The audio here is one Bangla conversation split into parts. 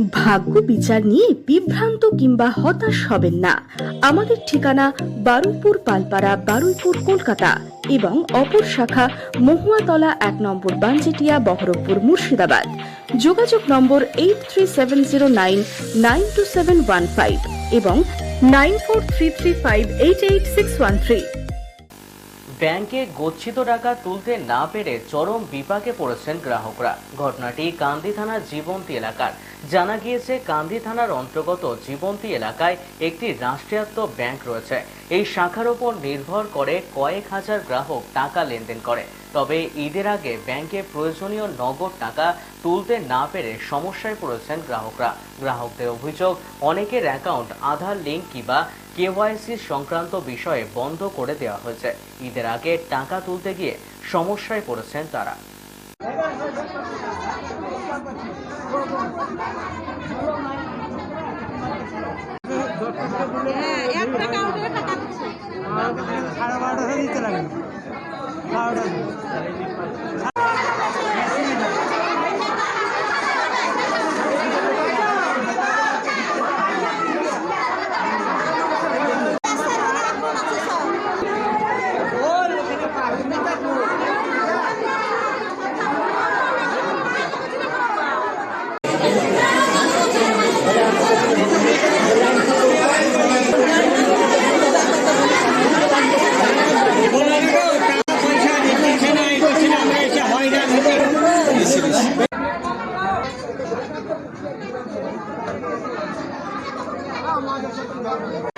ভাগ্য বিচার নিয়ে বিভ্রান্ত কিংবা হতাশ হবেন না। আমাদের ঠিকানা বারুইপুর পালপাড়া, বারুইপুর, কলকাতা এবং অপর শাখা মহুয়াতলা এক নম্বর বানজেটিয়া বহরমপুর, মুর্শিদাবাদ। যোগাযোগ number eight three seven zero nine nine two seven one five এবং nine four three three five eight eight six one three ব্যাংকে গচ্ছিত টাকা তুলতে না পেরে চরম বিপাকে পড়েছেন গ্রাহকরা। ঘটনাটি কান্দি থানার জীবন্তী এলাকার। জানা গিয়েছে, কান্দি থানার অন্তর্গত জীবন্তী এলাকায় একটি রাষ্ট্রায়ত্ত ব্যাংক রয়েছে। এই শাখার উপর নির্ভর করে কয়েক হাজার গ্রাহক টাকা লেনদেন করে। তবে ঈদের আগে ব্যাংকে প্রয়োজনীয় নগদ টাকা তুলতে না পেরে সমস্যায় পড়েছেন গ্রাহকরা। গ্রাহকদের অভিযোগ, অনেকের অ্যাকাউন্ট, আধার লিঙ্ক কিংবা কেওয়াইসি সংক্রান্ত বিষয়ে বন্ধ করে দেওয়া হয়েছে। ঈদের আগে টাকা তুলতে গিয়ে সমস্যায় পড়েছেন তারা। হ্যাঁ দিতে লাগে বারোটা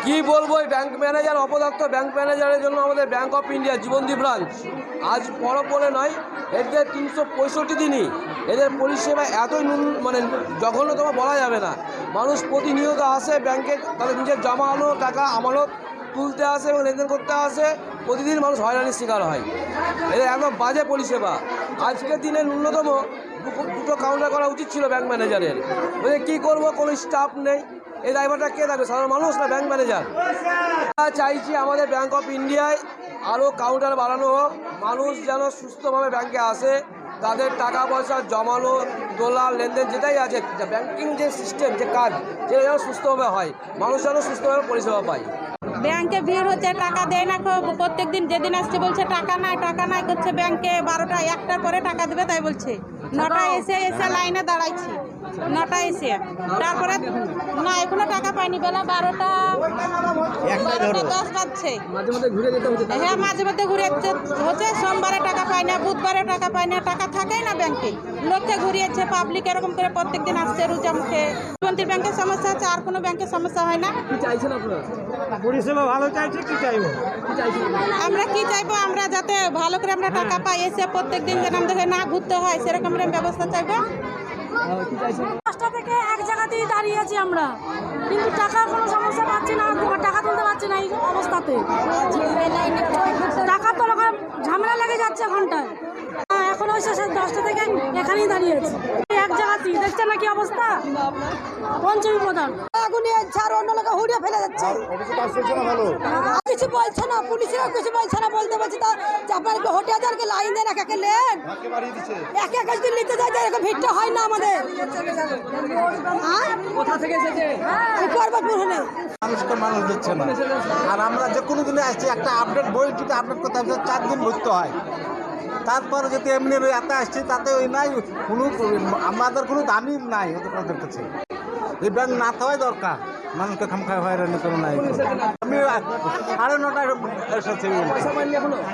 কি বলব ব্যাংক ম্যানেজার অপদস্থ ব্যাংক ম্যানেজারের জন্য আমাদের ব্যাংক অফ ইন্ডিয়া জীবনদী ব্রাঞ্চ আজ পরব বলে নয়, এদের তিনশো পঁয়ষট্টি দিনই এদের পরিষেবা এতই মানে জঘন্যতম বলা যাবে না। মানুষ প্রতিনিয়ত আসে ব্যাংকে তাদের নিজের জমানো টাকা, আমানত তুলতে আসে এবং লেনদেন করতে আসে। প্রতিদিন মানুষ হয়রানির শিকার হয়। এদের একদম বাজে পরিষেবা। আজকের দিনে ন্যূনতম দুটো- কাউন্টার করা উচিত ছিল ব্যাংক ম্যানেজারের বলে কী করব, কোনো স্টাফ নেই। এই ড্রাইভারটা কে থাকবে সাধারণ মানুষ না ব্যাংক ম্যানেজার আমরা চাইছি আমাদের ব্যাংক অফ ইন্ডিয়ায় আরও কাউন্টার বাড়ানো হোক। মানুষ যেন সুস্থভাবে ব্যাংকে আসে। তাদের টাকা পয়সা জমানো তোলা লেনদেন যেটাই আছে ব্যাংকিং যে সিস্টেম যে কাজ যেটা যেন সুস্থভাবে হয়। মানুষ যেন সুস্থভাবে পরিষেবা পায়। ব্যাংকে ভিড় হচ্ছে টাকা দেয় না প্রত্যেক দিন যেদিন আসছে বলছে টাকা নাই টাকা নাই করছে ব্যাংকে। বারোটা একটার পরে টাকা দেবে তাই বলছে। নটা এসে এসে লাইনে দাঁড়াইছি। নটা এসে। তারপরে না এখনও টাকা পাইনি বেলা বারোটা বারোটা দশ বাজছে। মাঝে মধ্যে ঘুরে যেতে হচ্ছে হ্যাঁ মাঝে মধ্যে ঘুরে হচ্ছে সোমবারে টাকা পাই না বুধবারে টাকা পাই না টাকা থাকেই না ব্যাংকে। লোককে ঘুরিয়েছে পাবলিক এরকম করে প্রত্যেকদিন আসছে রুজা মুখে ব্যাংকের সমস্যা আছে আর কোনো ব্যাংকের সমস্যা হয় না। কি চাইছেন আপনারা? পরিষেবা ভালো চাইছে কি চাইব? আমরা কি চাইব আমরা যাতে ভালো করে আমরা টাকা পাই এসে প্রত্যেক দিন যেন আমাদেরকে না ঘুরতে হয় সেরকম ব্যবস্থা চাইব। পাঁচটা থেকে এক জায়গাতেই দাঁড়িয়ে আছি আমরা। কিন্তু টাকা কোনো সমস্যা পাচ্ছি না টাকা তুলতে পারছি না এই অবস্থাতে। টাকা তো রকম ঝামেলা লেগে যাচ্ছে ঘন্টায় হ্যাঁ, এখন ওই শেষে দশটা থেকে এখানেই দাঁড়িয়ে আছি। এক জায়গাতেই দেখছেন না কি অবস্থা? পঞ্চমী প্রধান। আগুনে অন্য লোক হুড়িয়ে ফেলে যাচ্ছে কিছু বলছে না পুলিশেরও কিছু বলছে না বলতে বলছে তা যে আপনার লাইন দেন এক একে লেন এক এক যদি নিতে যায় এরকম ভিড়টা হয় না আমাদের। হ্যাঁ? কোথা থেকে এসেছে? পর্বতপুর হলে মানুষকে মানুষ দিচ্ছে না। আর আমরা যে কোনো দিনে আসছি একটা আপডেট বই যদি আপডেট করতে হবে চার দিন ভরতে হয়। তারপরে যদি এমনি এত আসছি তাতে ওই নাই কোনো আমাদের কোনো দামি নাই ওদের কাছে। এই ব্যাংক না থাকাই দরকার। মানুষকে খামখা হয়রানি করে নাই আমি সাড়ে নটায় এসেছি।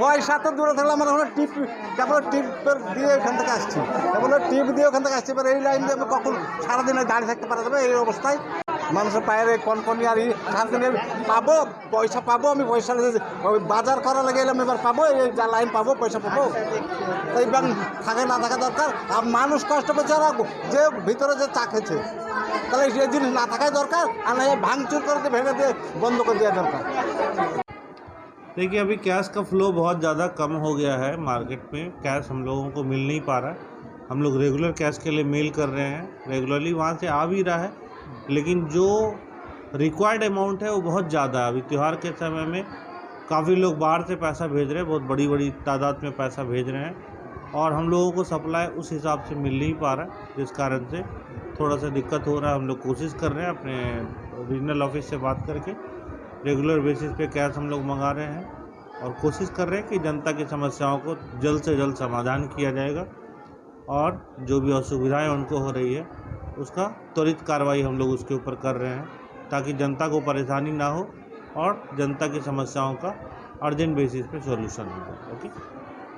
পয়সা তো দূরে থাকলে আমার টিপ, কেবল টিপ দিয়ে এখান থেকে আসছি। কেবল টিপ দিয়ে ওখান থেকে আসছি, এবার এই লাইন দিয়ে আমি কখন সারাদিন এই দাঁড়িয়ে থাকতে পারা যাবে? এই অবস্থায় মানুষের পায়ের এই কনকনি আর এই সারাদিনে পাবো, পয়সা পাবো, আমি পয়সা বাজার করা লাগে এলাম, এবার পাবো, এই যা লাইন পাবো, পয়সা পাবো। তাই ব্যাংক থাকে না থাকা দরকার। আর মানুষ কষ্ট পেয়েছে আর যে ভিতরে যে চা খেয়েছে। তাহলে সেই জিনিস না থাকাই দরকার আর না এই ভাঙচুর করে দিয়ে ভেঙে দিয়ে বন্ধ করে দেওয়া দরকার देखिए अभी कैश का फ्लो बहुत ज़्यादा कम हो गया है मार्केट में कैश हम लोगों को मिल नहीं पा रहा हम लोग रेगुलर कैश के लिए मेल कर रहे हैं रेगुलरली वहाँ से आ भी रहा है लेकिन जो रिक्वायर्ड अमाउंट है वो बहुत ज़्यादा है अभी त्यौहार के समय में काफ़ी लोग बाहर से पैसा भेज रहे हैं बहुत बड़ी बड़ी तादाद में पैसा भेज रहे हैं और हम लोगों को सप्लाई उस हिसाब से मिल नहीं पा रहा है, जिस कारण से थोड़ा सा दिक्कत हो रहा है। हम लोग कोशिश कर रहे हैं अपने रीजनल ऑफ़िस से बात करके रेगुलर बेसिस पे कैश हम लोग मंगा रहे हैं और कोशिश कर रहे हैं कि जनता की समस्याओं को जल्द से जल्द समाधान किया जाएगा और जो भी असुविधाएँ उनको हो रही है, उसका त्वरित कार्रवाई हम लोग उसके ऊपर कर रहे हैं, ताकि जनता को परेशानी ना हो और जनता की समस्याओं का अर्जेंट बेसिस पे सॉल्यूशन हो ओके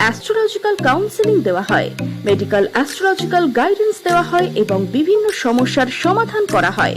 অ্যাস্ট্রোলজিক্যাল কাউন্সেলিং দেওয়া হয় মেডিকেল অ্যাস্ট্রোলজিক্যাল গাইডেন্স দেওয়া হয় এবং বিভিন্ন সমস্যার সমাধান করা হয়।